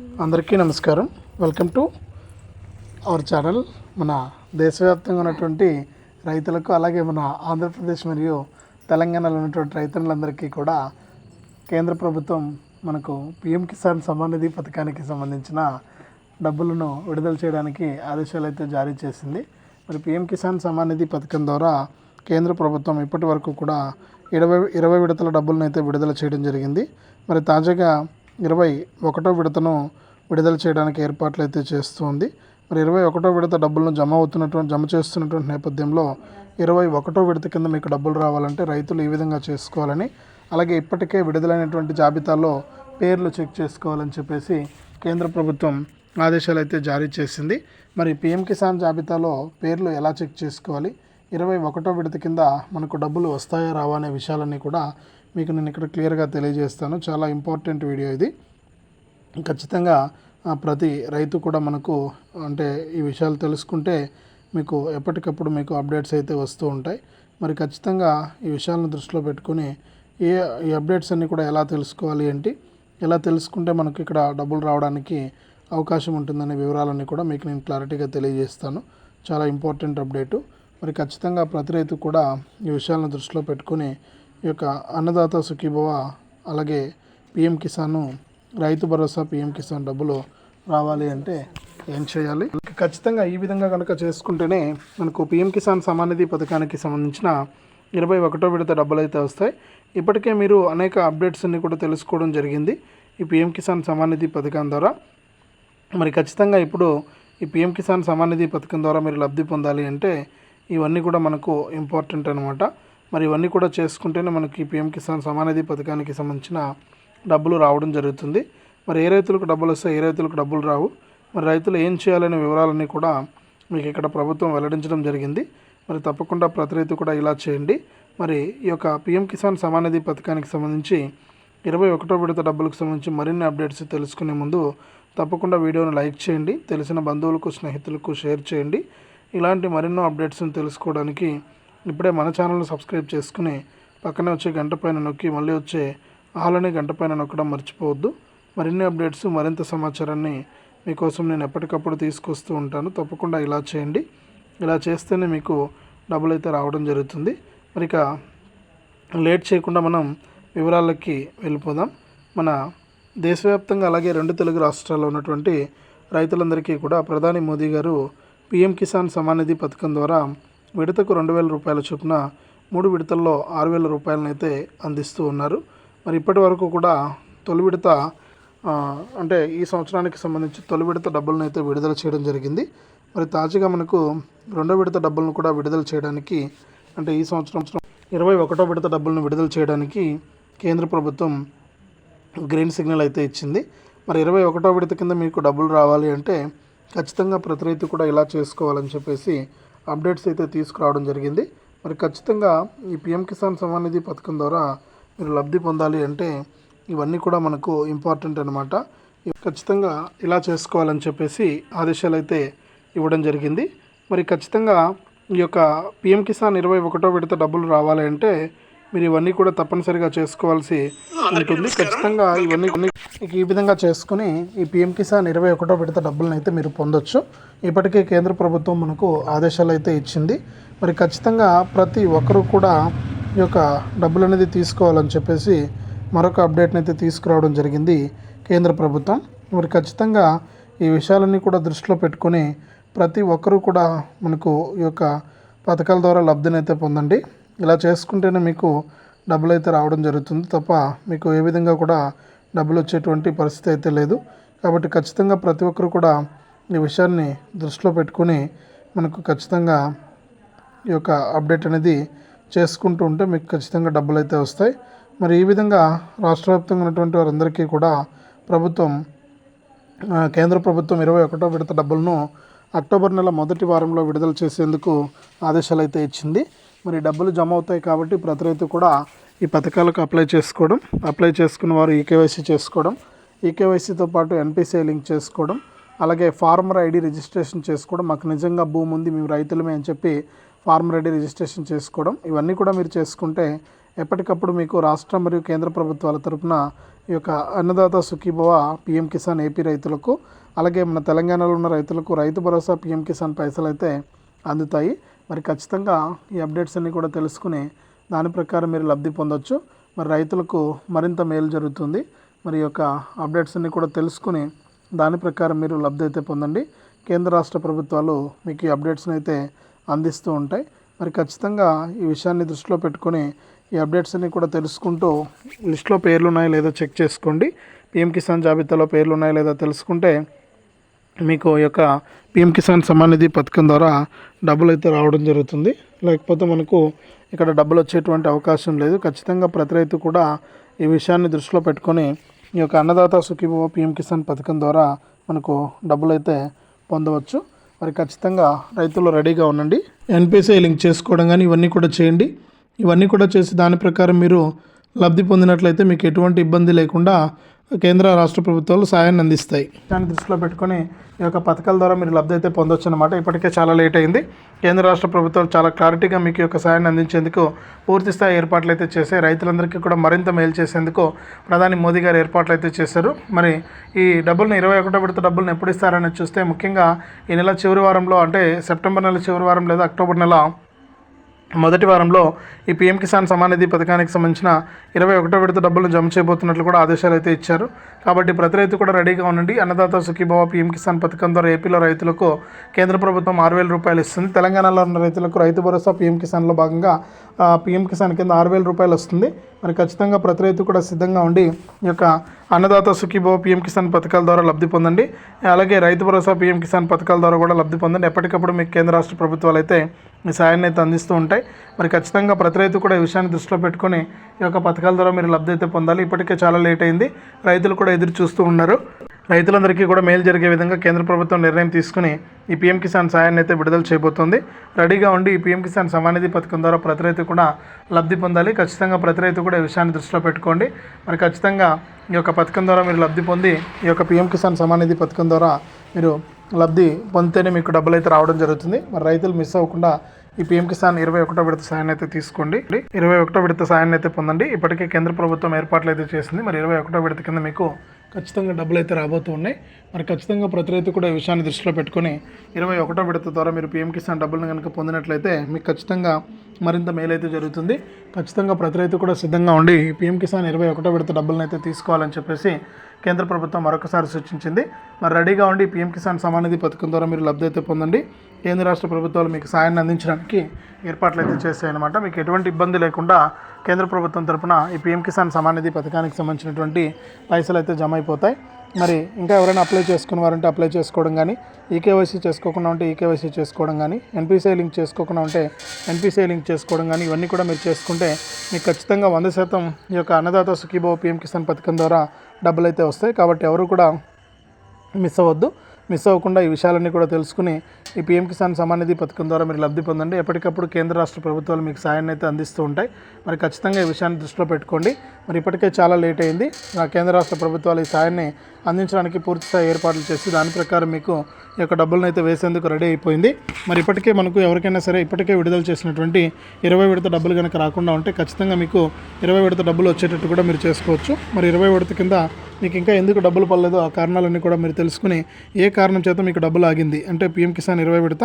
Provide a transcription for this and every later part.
అందరికీ నమస్కారం. Welcome to our channel మన దేశవ్యాప్తంగా ఉన్నటువంటి రైతులకు అలాగే మన ఆంధ్రప్రదేశ్ మరియు తెలంగాణలో ఉన్నటువంటి రైతులందరికీ కూడా కేంద్ర ప్రభుత్వం మనకు పిఎం కిసాన్ సమ్మాన్ నిధి పథకానికి సంబంధించిన డబ్బులను విడుదల చేయడానికి ఆదేశాలు అయితే జారీ చేసింది. మరి పిఎం కిసాన్ సమ్మాన్ నిధి పథకం ద్వారా కేంద్ర ప్రభుత్వం ఇప్పటి వరకు కూడా ఇరవై ఇరవై విడతల డబ్బులను అయితే విడుదల చేయడం జరిగింది. మరి తాజాగా ఇరవై ఒకటో విడతను విడుదల చేయడానికి ఏర్పాట్లు అయితే చేస్తుంది మరి ఇరవై ఒకటో విడత డబ్బులను జమ అవుతున్నటువంటి జమ చేస్తున్నటువంటి నేపథ్యంలో ఇరవై ఒకటో విడత కింద మీకు డబ్బులు రావాలంటే రైతులు ఈ విధంగా చేసుకోవాలని అలాగే ఇప్పటికే విడుదలైనటువంటి జాబితాలో పేర్లు చెక్ చేసుకోవాలని చెప్పేసి కేంద్ర ప్రభుత్వం ఆదేశాలు అయితే జారీ చేసింది. మరి పిఎం కిసాన్ జాబితాలో పేర్లు ఎలా చెక్ చేసుకోవాలి? ఇరవై ఒకటో విడత కింద మనకు డబ్బులు వస్తాయా రావా అనే విషయాలన్నీ కూడా మీకు నేను ఇక్కడ క్లియర్గా తెలియజేస్తాను. చాలా ఇంపార్టెంట్ వీడియో ఇది. ఖచ్చితంగా ప్రతి రైతు కూడా మనకు అంటే ఈ విషయాలు తెలుసుకుంటే మీకు ఎప్పటికప్పుడు మీకు అప్డేట్స్ అయితే వస్తూ ఉంటాయి. మరి ఖచ్చితంగా ఈ విషయాలను దృష్టిలో పెట్టుకుని ఏ ఈ అప్డేట్స్ అన్నీ కూడా ఎలా తెలుసుకోవాలి ఏంటి ఎలా తెలుసుకుంటే మనకి ఇక్కడ డబ్బులు రావడానికి అవకాశం ఉంటుందనే వివరాలన్నీ కూడా మీకు నేను క్లారిటీగా తెలియజేస్తాను. చాలా ఇంపార్టెంట్ అప్డేటు. మరి ఖచ్చితంగా ప్రతి రైతు కూడా ఈ విషయాలను దృష్టిలో పెట్టుకుని ఈ యొక్క అన్నదాత సుఖీభవ అలాగే పిఎం కిసాన్ రైతు భరోసా పిఎం కిసాన్ డబ్బులు రావాలి అంటే ఏం చేయాలి? ఖచ్చితంగా ఈ విధంగా కనుక చేసుకుంటేనే మనకు పిఎం కిసాన్ సమానిధి పథకానికి సంబంధించిన ఇరవై ఒకటో విడత డబ్బులు అయితే వస్తాయి. ఇప్పటికే మీరు అనేక అప్డేట్స్ అన్ని కూడా తెలుసుకోవడం జరిగింది ఈ పిఎం కిసాన్ సమానిధి పథకం ద్వారా. మరి ఖచ్చితంగా ఇప్పుడు ఈ పిఎం కిసాన్ సమానిధి పథకం ద్వారా మీరు లబ్ధి పొందాలి అంటే ఇవన్నీ కూడా మనకు ఇంపార్టెంట్ అనమాట మరి ఇవన్నీ కూడా చేసుకుంటేనే మనకి పిఎం కిసాన్ సమానిధి పథకానికి సంబంధించిన డబ్బులు రావడం జరుగుతుంది. మరి ఏ రైతులకు డబ్బులు వస్తాయి ఏ రైతులకు డబ్బులు రావు? మరి రైతులు ఏం చేయాలనే వివరాలన్నీ కూడా మీకు ఇక్కడ ప్రభుత్వం వెల్లడించడం జరిగింది. మరి తప్పకుండా ప్రతి రైతు కూడా ఇలా చేయండి. మరి ఈ యొక్క పిఎం కిసాన్ సమానిధి పథకానికి సంబంధించి ఇరవై ఒకటో విడత డబ్బులకు సంబంధించి మరిన్ని అప్డేట్స్ తెలుసుకునే ముందు తప్పకుండా వీడియోను లైక్ చేయండి. తెలిసిన బంధువులకు స్నేహితులకు షేర్ చేయండి. ఇలాంటి మరెన్నో అప్డేట్స్ని తెలుసుకోవడానికి ఇప్పుడే మన ఛానల్ని సబ్స్క్రైబ్ చేసుకుని పక్కనే వచ్చే గంట పైన నొక్కి మళ్ళీ వచ్చే ఆలని గంట పైన నొక్కడం మర్చిపోవద్దు. మరిన్ని అప్డేట్స్ మరింత సమాచారాన్ని మీకోసం నేను ఎప్పటికప్పుడు తీసుకొస్తూ ఉంటాను. తప్పకుండా ఇలా చేయండి. ఇలా చేస్తేనే మీకు డబ్బులు అయితే రావడం జరుగుతుంది. మరి ఇక లేట్ చేయకుండా మనం వివరాలకి వెళ్ళిపోదాం. మన దేశవ్యాప్తంగా అలాగే రెండు తెలుగు రాష్ట్రాల్లో ఉన్నటువంటి రైతులందరికీ కూడా ప్రధాని మోదీ గారు పీఎం కిసాన్ సమానిధి పథకం ద్వారా విడతకు రెండు వేల రూపాయల చొప్పున మూడు విడతల్లో ఆరు వేల రూపాయలనైతే అందిస్తూ ఉన్నారు. మరి ఇప్పటి వరకు కూడా తొలి విడత అంటే ఈ సంవత్సరానికి సంబంధించి తొలి విడత డబ్బులను అయితే విడుదల చేయడం జరిగింది. మరి తాజాగా మనకు రెండో విడత డబ్బులను కూడా విడుదల చేయడానికి అంటే ఈ సంవత్సరం ఇరవై ఒకటో విడత డబ్బులను విడుదల చేయడానికి కేంద్ర ప్రభుత్వం గ్రీన్ సిగ్నల్ అయితే ఇచ్చింది. మరి ఇరవై ఒకటో విడత కింద మీకు డబ్బులు రావాలి అంటే ఖచ్చితంగా ప్రతి రైతు కూడా ఇలా చేసుకోవాలని చెప్పేసి అప్డేట్స్ అయితే తీసుకురావడం జరిగింది. మరి ఖచ్చితంగా ఈ పిఎం కిసాన్ సమ్మాన్ నిధి పథకం ద్వారా మీరు లబ్ధి పొందాలి అంటే ఇవన్నీ కూడా మనకు ఇంపార్టెంట్ అనమాట ఖచ్చితంగా ఇలా చేసుకోవాలని చెప్పేసి ఆదేశాలు అయితే ఇవ్వడం జరిగింది. మరి ఖచ్చితంగా ఈ యొక్క పిఎం కిసాన్ ఇరవై ఒకటో విడత డబ్బులు రావాలి అంటే మీరు ఇవన్నీ కూడా తప్పనిసరిగా చేసుకోవాల్సి ఉంటుంది. ఖచ్చితంగా ఇవన్నీ ఈ విధంగా చేసుకుని ఈ పిఎం కిసాన్ ఇరవై ఒకటో విడత డబ్బులను అయితే మీరు పొందొచ్చు. ఇప్పటికే కేంద్ర ప్రభుత్వం మనకు ఆదేశాలు అయితే ఇచ్చింది. మరి ఖచ్చితంగా ప్రతి ఒక్కరూ కూడా ఈ యొక్క డబ్బులు అనేది తీసుకోవాలని చెప్పేసి మరొక అప్డేట్ని అయితే తీసుకురావడం జరిగింది కేంద్ర ప్రభుత్వం. మరి ఖచ్చితంగా ఈ విషయాలన్నీ కూడా దృష్టిలో పెట్టుకొని ప్రతి ఒక్కరూ కూడా మనకు ఈ యొక్క పథకాల ద్వారా లబ్ధిని అయితే పొందండి. ఇలా చేసుకుంటేనే మీకు డబ్బులు అయితే రావడం జరుగుతుంది తప్ప మీకు ఏ విధంగా కూడా డబ్బులు వచ్చేటువంటి పరిస్థితి అయితే లేదు. కాబట్టి ఖచ్చితంగా ప్రతి ఒక్కరు కూడా ఈ విషయాన్ని దృష్టిలో పెట్టుకొని మనకు ఖచ్చితంగా ఈ యొక్క అప్డేట్ అనేది చేసుకుంటూ ఉంటే మీకు ఖచ్చితంగా డబ్బులు అయితే వస్తాయి. మరి ఈ విధంగా రాష్ట్ర వ్యాప్తంగా ఉన్నటువంటి వారందరికీ కూడా ప్రభుత్వం కేంద్ర ప్రభుత్వం ఇరవై ఒకటో విడత డబ్బులను అక్టోబర్ నెల మొదటి వారంలో విడుదల చేసేందుకు ఆదేశాలు అయితే ఇచ్చింది. మరి డబ్బులు జమ అవుతాయి కాబట్టి ప్రతి రైతు కూడా ఈ పథకాలకు అప్లై చేసుకోవడం అప్లై చేసుకున్న వారు ఈకేవైసీ చేసుకోవడం ఈకేవైసీతో పాటు ఎన్పిసిఐ లింక్ చేసుకోవడం అలాగే ఫార్మర్ ఐడి రిజిస్ట్రేషన్ చేసుకోవడం మాకు నిజంగా భూమి ఉంది మేము రైతులమే అని చెప్పి ఫార్మర్ ఐడి రిజిస్ట్రేషన్ చేసుకోవడం ఇవన్నీ కూడా మీరు చేసుకుంటే ఎప్పటికప్పుడు మీకు రాష్ట్ర మరియు కేంద్ర ప్రభుత్వాల తరపున ఈ యొక్క అన్నదాత సుఖీభవ పిఎం కిసాన్ ఏపీ రైతులకు అలాగే మన తెలంగాణలో ఉన్న రైతులకు రైతు భరోసా పిఎం కిసాన్ పైసలు అయితే అందుతాయి. మరి ఖచ్చితంగా ఈ అప్డేట్స్ అన్నీ కూడా తెలుసుకుని దాని ప్రకారం మీరు లబ్ధి పొందొచ్చు. మరి రైతులకు మరింత మేలు జరుగుతుంది. మరి ఈ యొక్క అప్డేట్స్ అన్నీ కూడా తెలుసుకుని దాని ప్రకారం మీరు లబ్ధి అయితే పొందండి. కేంద్ర రాష్ట్ర ప్రభుత్వాలు మీకు ఈ అప్డేట్స్ని అయితే అందిస్తూ ఉంటాయి. మరి ఖచ్చితంగా ఈ విషయాన్ని దృష్టిలో పెట్టుకొని ఈ అప్డేట్స్ అన్ని కూడా తెలుసుకుంటూ లిస్ట్లో పేర్లు ఉన్నాయో లేదో చెక్ చేసుకోండి. పిఎం కిసాన్ జాబితాలో పేర్లు ఉన్నాయో లేదో తెలుసుకుంటే మీకు ఈ యొక్క పిఎం కిసాన్ సమ్మాన్ నిధి పథకం ద్వారా డబ్బులు అయితే రావడం జరుగుతుంది. లేకపోతే మనకు ఇక్కడ డబ్బులు వచ్చేటువంటి అవకాశం లేదు. ఖచ్చితంగా ప్రతి రైతు కూడా ఈ విషయాన్ని దృష్టిలో పెట్టుకొని ఈ యొక్క అన్నదాత సుఖీభవ పిఎం కిసాన్ పథకం ద్వారా మనకు డబ్బులు అయితే పొందవచ్చు. మరి ఖచ్చితంగా రైతులు రెడీగా ఉండండి. ఎన్పిసిఐ లింక్ చేసుకోవడం కానీ ఇవన్నీ కూడా చేయండి. ఇవన్నీ కూడా చేసి దాని ప్రకారం మీరు లబ్ధి పొందినట్లయితే మీకు ఎటువంటి ఇబ్బంది లేకుండా కేంద్ర రాష్ట్ర ప్రభుత్వాలు సాయాన్ని అందిస్తాయి. దాన్ని దృష్టిలో పెట్టుకొని ఈ యొక్క పథకాల ద్వారా మీరు లబ్ధి అయితే పొందొచ్చు అనమాట ఇప్పటికే చాలా లేట్ అయింది. కేంద్ర రాష్ట్ర ప్రభుత్వాలు చాలా క్లారిటీగా మీకు యొక్క సాయాన్ని అందించేందుకు పూర్తి స్థాయి ఏర్పాట్లు అయితే చేశాయి. రైతులందరికీ కూడా మరింత మేలు చేసేందుకు ప్రధాని మోదీ గారు ఏర్పాట్లు అయితే చేశారు. మరి ఈ డబ్బులను ఇరవై ఒకటో విడత డబ్బులను ఎప్పుడు ఇస్తారని చూస్తే ముఖ్యంగా ఈ నెల చివరి వారంలో అంటే సెప్టెంబర్ నెల చివరి వారం లేదా అక్టోబర్ నెల మొదటి వారంలో ఈ పీఎం కిసాన్ సమానిధి నిధి పథకానికి సంబంధించిన ఇరవై ఒకటో విడత డబ్బులను జమ చేయబోతున్నట్లు కూడా ఆదేశాలు అయితే ఇచ్చారు. కాబట్టి ప్రతి రైతు కూడా రెడీగా ఉండండి. అన్నదాత సుఖీభావ పీఎం కిసాన్ పథకం ద్వారా ఏపీలో రైతులకు కేంద్ర ప్రభుత్వం ఆరు వేల రూపాయలు ఇస్తుంది. తెలంగాణలో ఉన్న రైతులకు రైతు భరోసా పీఎం కిసాన్లో భాగంగా పీఎం కిసాన్ కింద ఆరు వేల రూపాయలు వస్తుంది. మరి ఖచ్చితంగా ప్రతి రైతు కూడా సిద్ధంగా ఉండి ఈ యొక్క అన్నదాత సుఖీభావ పీఎం కిసాన్ పథకాల ద్వారా లబ్ధి పొందండి. అలాగే రైతు భరోసా పీఎం కిసాన్ పథకాల ద్వారా కూడా లబ్ధి పొందండి. ఎప్పటికప్పుడు మీకు కేంద్ర రాష్ట్ర ప్రభుత్వాలు అయితే మీ సాయాన్ని అయితే అందిస్తూ ఉంటాయి. మరి ఖచ్చితంగా ప్రతి రైతు కూడా ఈ విషయాన్ని దృష్టిలో పెట్టుకొని ఈ యొక్క పథకాల ద్వారా మీరు లబ్ధి అయితే పొందాలి. ఇప్పటికే చాలా లేట్ అయింది. రైతులు కూడా ఎదురు చూస్తూ ఉన్నారు. రైతులందరికీ కూడా మేలు జరిగే విధంగా కేంద్ర ప్రభుత్వం నిర్ణయం తీసుకుని ఈ పీఎం కిసాన్ సాయాన్ని అయితే విడుదల చేయబోతోంది. రెడీగా ఉండి ఈ పీఎం కిసాన్ సమానిధి పథకం ద్వారా ప్రతి రైతు కూడా లబ్ధి పొందాలి. ఖచ్చితంగా ప్రతి రైతు కూడా ఈ విషయాన్ని దృష్టిలో పెట్టుకోండి. మరి ఖచ్చితంగా ఈ యొక్క పథకం ద్వారా మీరు లబ్ధి పొంది ఈ యొక్క పీఎం కిసాన్ సమానిధి పథకం ద్వారా మీరు లబ్ధి పొందితేనే మీకు డబ్బులు అయితే రావడం జరుగుతుంది. మరి రైతులు మిస్ అవ్వకుండా ఈ పీఎం కిసాన్ ఇరవై ఒకటో విడత సాయాన్ని అయితే తీసుకోండి. ఇరవై ఒకటో విడత సాయాన్ని అయితే పొందండి. ఇప్పటికే కేంద్ర ప్రభుత్వం ఏర్పాట్లు అయితే చేసింది. మరి ఇరవై ఒకటో విడత కింద మీకు ఖచ్చితంగా డబ్బులు అయితే రాబోతూ ఉన్నాయి. మరి ఖచ్చితంగా ప్రతి రైతు కూడా ఈ విషయాన్ని దృష్టిలో పెట్టుకొని ఇరవై ఒకటో విడత ద్వారా మీరు పీఎం కిసాన్ డబ్బులను కనుక పొందినట్లయితే మీకు ఖచ్చితంగా మరింత మేలైతే జరుగుతుంది. ఖచ్చితంగా ప్రతి రైతు కూడా సిద్ధంగా ఉండి పిఎం పీఎం కిసాన్ ఇరవై ఒకటో విడత డబ్బులను అయితే తీసుకోవాలని చెప్పేసి కేంద్ర ప్రభుత్వం మరొకసారి సూచించింది. మరి రెడీగా ఉండి పీఎం కిసాన్ సమానిధి పథకం ద్వారా మీరు లబ్ధి అయితే పొందండి. కేంద్ర రాష్ట్ర ప్రభుత్వాలు మీకు సాయాన్ని అందించడానికి ఏర్పాట్లు అయితే చేశాయన్నమాట. మీకు ఎటువంటి ఇబ్బంది లేకుండా కేంద్ర ప్రభుత్వం తరపున ఈ పీఎం కిసాన్ సమానిధి పథకానికి సంబంధించినటువంటి పైసలు అయితే జమ అయిపోతాయి. మరి ఇంకా ఎవరైనా అప్లై చేసుకున్న వారంటే అప్లై చేసుకోవడం కానీ ఈకేవైసీ చేసుకోకుండా ఉంటే ఈకేవైసీ చేసుకోవడం కానీ ఎన్పిసిఐ లింక్ చేసుకోకుండా ఉంటే ఎన్పిసిఐ లింక్ చేసుకోవడం కానీ ఇవన్నీ కూడా మీరు చేసుకుంటే మీకు ఖచ్చితంగా వంద శాతం ఈ యొక్క అన్నదాత సుఖీభావ పిఎం కిసాన్ పథకం ద్వారా డబ్బులు అయితే వస్తాయి. కాబట్టి ఎవరు కూడా మిస్ అవ్వద్దు. మిస్ అవ్వకుండా ఈ విషయాలన్నీ కూడా తెలుసుకుని ఈ పీఎం కిసాన్ సమాన్ నిధి పథకం ద్వారా మీరు లబ్ధి పొందండి. ఎప్పటికప్పుడు కేంద్ర రాష్ట్ర ప్రభుత్వాలు మీకు సాయాన్ని అయితే అందిస్తూ ఉంటాయి. మరి ఖచ్చితంగా ఈ విషయాన్ని దృష్టిలో పెట్టుకోండి. మరి ఇప్పటికే చాలా లేట్ అయింది. కేంద్ర రాష్ట్ర ప్రభుత్వాలు ఈ సాయాన్ని అందించడానికి పూర్తి స్థాయి ఏర్పాట్లు చేసి దాని ప్రకారం మీకు ఈ యొక్క డబ్బులను అయితే వేసేందుకు రెడీ అయిపోయింది. మరి ఇప్పటికే మనకు ఎవరికైనా సరే ఇప్పటికే విడుదల చేసినటువంటి ఇరవై విడత డబ్బులు కనుక రాకుండా ఉంటే ఖచ్చితంగా మీకు ఇరవై విడత డబ్బులు వచ్చేటట్టు కూడా మీరు చేసుకోవచ్చు. మరి ఇరవై విడత కింద మీకు ఇంకా ఎందుకు డబ్బులు పడలేదు? ఆ కారణాలన్నీ కూడా మీరు తెలుసుకుని ఏ కారణం చేత మీకు డబ్బులు ఆగింది? అంటే పిఎం కిసాన్ ఇరవై విడత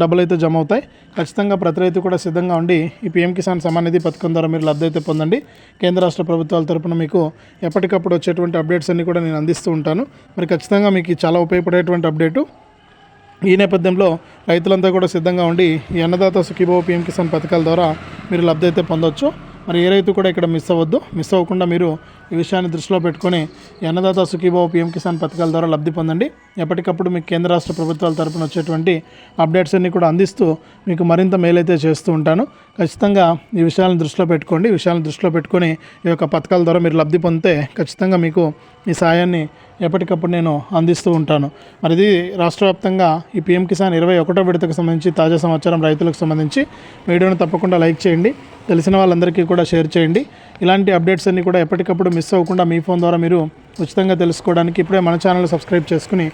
డబ్బులు అయితే జమ అవుతాయి ఖచ్చితంగా ప్రతి రైతు కూడా సిద్ధంగా ఉండి ఈ పీఎం కిసాన్ సమానిధి నిధి పథకం ద్వారా మీరు లబ్ధి అయితే పొందండి. కేంద్ర రాష్ట్ర ప్రభుత్వాల తరపున మీకు ఎప్పటికప్పుడు వచ్చేటువంటి అప్డేట్స్ అన్ని కూడా నేను అందిస్తూ ఉంటాను. మరి ఖచ్చితంగా మీకు చాలా ఉపయోగపడేటువంటి అప్డేటు. ఈ నేపథ్యంలో రైతులంతా కూడా సిద్ధంగా ఉండి ఈ అన్నదాత సుఖీభో పీఎం కిసాన్ పథకాల ద్వారా మీరు లబ్ధి అయితే పొందొచ్చు. మరి ఏ రైతు కూడా ఇక్కడ మిస్ అవ్వద్దు. మిస్ అవ్వకుండా మీరు ఈ విషయాన్ని దృష్టిలో పెట్టుకొని అన్నదాత సుఖీభావ పిఎం కిసాన్ పథకాల ద్వారా లబ్ధి పొందండి. ఎప్పటికప్పుడు మీకు కేంద్ర రాష్ట్ర ప్రభుత్వాల తరపున వచ్చేటువంటి అప్డేట్స్ అన్ని కూడా అందిస్తూ మీకు మరింత మేలైతే చేస్తూ ఉంటాను. ఖచ్చితంగా ఈ విషయాలను దృష్టిలో పెట్టుకోండి. ఈ విషయాలను దృష్టిలో పెట్టుకొని ఈ యొక్క పథకాల ద్వారా మీరు లబ్ధి పొందితే ఖచ్చితంగా మీకు ఈ సాయాన్ని ఎప్పటికప్పుడు నేను అందిస్తూ ఉంటాను. మరి ఇది రాష్ట్ర వ్యాప్తంగా ఈ పిఎం కిసాన్ ఇరవై ఒకటో విడతకు సంబంధించి తాజా సమాచారం రైతులకు సంబంధించి వీడియోను తప్పకుండా లైక్ చేయండి. తెలిసిన వాళ్ళందరికీ కూడా షేర్ చేయండి. ఇలాంటి అప్డేట్స్ అన్నీ కూడా ఎప్పటికప్పుడు మిస్ అవ్వకుండా మీ ఫోన్ ద్వారా మీరు ఉచితంగా తెలుసుకోవడానికి ఇప్పుడే మన ఛానల్ సబ్స్క్రైబ్ చేసుకుని